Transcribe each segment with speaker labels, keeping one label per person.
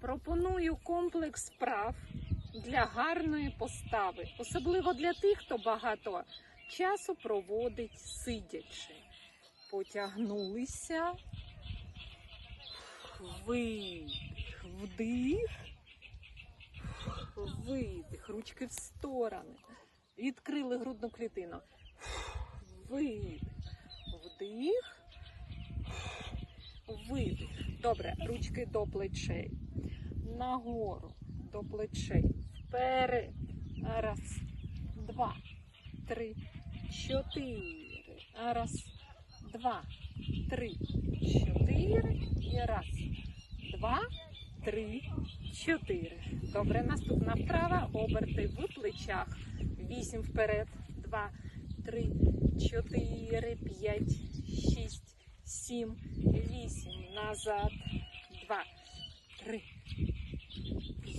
Speaker 1: Пропоную комплекс вправ для гарної постави, особливо для тих, хто багато часу проводить сидячи. Потягнулися. Видих, вдих, видих, ручки в сторони. Відкрили грудну клітину. Видих, вдих, видих. Добре, ручки до плечей. Нагору до плечей. Вперед. Раз, два, три, чотири. Раз, два, три, чотири. І раз, два, три, чотири. Добре, наступна вправа. Оберти в плечах. Вісім вперед. Два, три, чотири, п'ять, шість, сім, вісім. Назад. Два, три,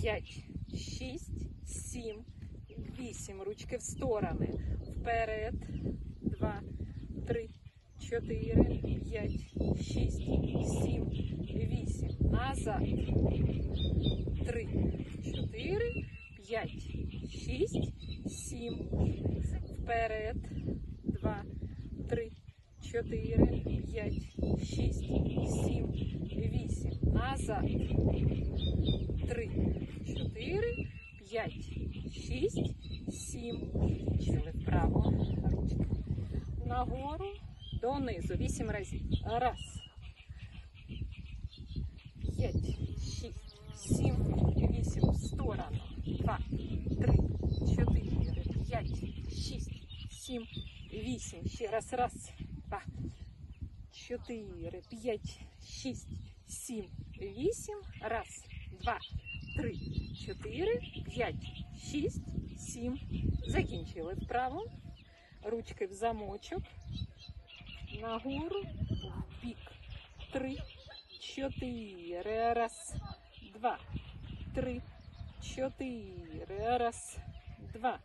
Speaker 1: п'ять, шість, сім, вісім. Ручки в сторони. Вперед. Два, три, чотири, п'ять, шість, сім, вісім. Назад. Три, чотири, п'ять, шість, сім. Вперед. Два, три, чотири, п'ять, шість, сім, вісім. Назад. Три, чотири, п'ять, шість, сім. Сіли вправо. Ручки. Нагору, донизу. Вісім разів. Раз. П'ять, шість, сім, вісім. В сторону. Два, три, чотири, п'ять, шість, сім, вісім. Ще раз. Раз, два, чотири, п'ять, шість, сім, вісім. Раз, два, три, чотири, п'ять, шість, сім. Закінчили вправо. Ручки в замочок. Нагору, в бік. Три, чотири. Раз, два, три, чотири. Раз, два,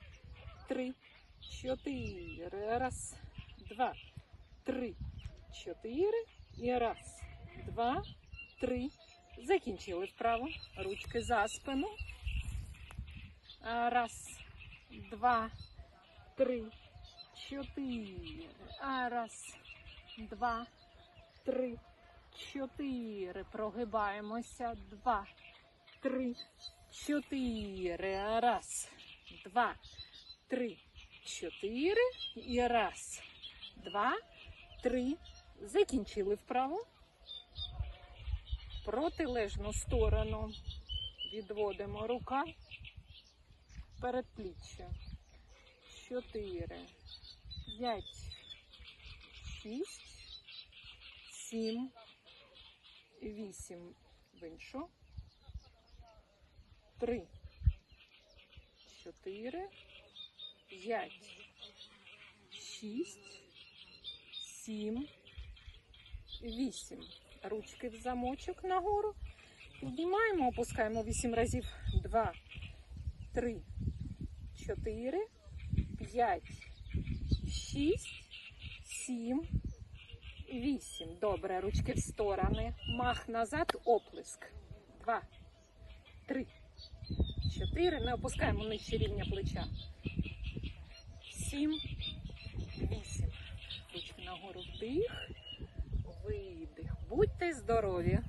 Speaker 1: три, чотири. Раз, два, три, чотири. І раз, два, три. Закінчили вправо. Ручки за спину. Раз, два, три, чотири. Раз, два, три, чотири. Прогибаємося. Два, три, чотири. Раз, два, три, чотири. І раз, два, три. Закінчили вправо. Протилежну сторону відводимо рука передпліччя. Чотири, п'ять, шість, сім, вісім. В іншу. Три, чотири, п'ять, шість, 7, 8. Ручки в замочок нагору. Піднімаємо, опускаємо 8 разів. 2, 3, 4, 5, 6, 7, 8. Добре, ручки в сторони. Мах назад, оплеск. 2, 3, 4. Не опускаємо нижче рівня плеча. 7, глибокого вдих, видих. Будьте здорові!